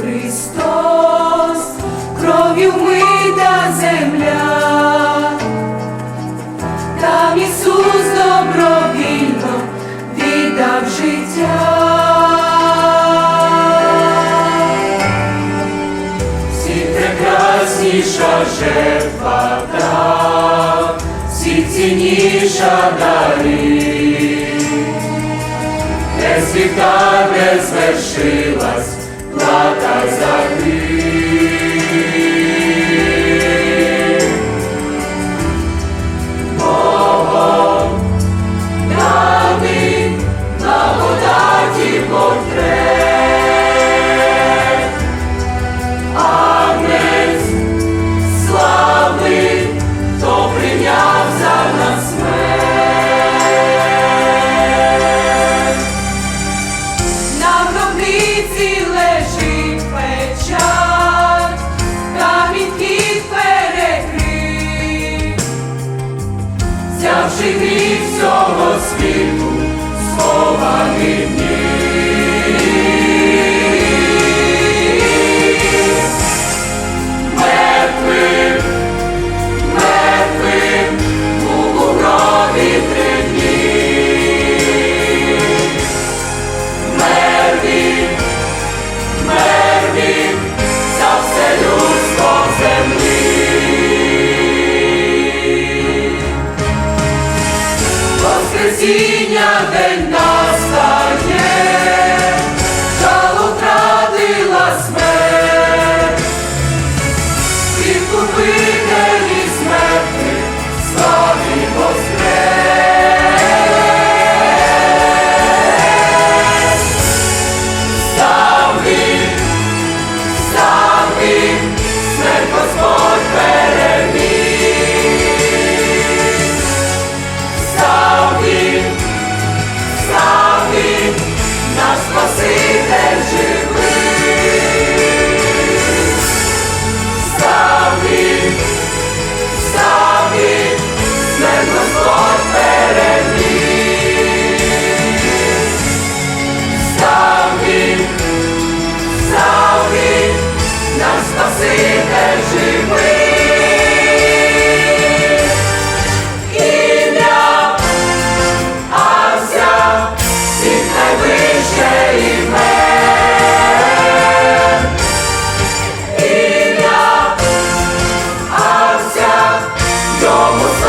Христос, кров'ю мита земля, там Ісус добровільно віддав життя. Всі прекрасніша жертва та, всі цінніша дарі. Не світа не звершилась, плата світу, схований день настає, жало втратила смерть, відкупителі almost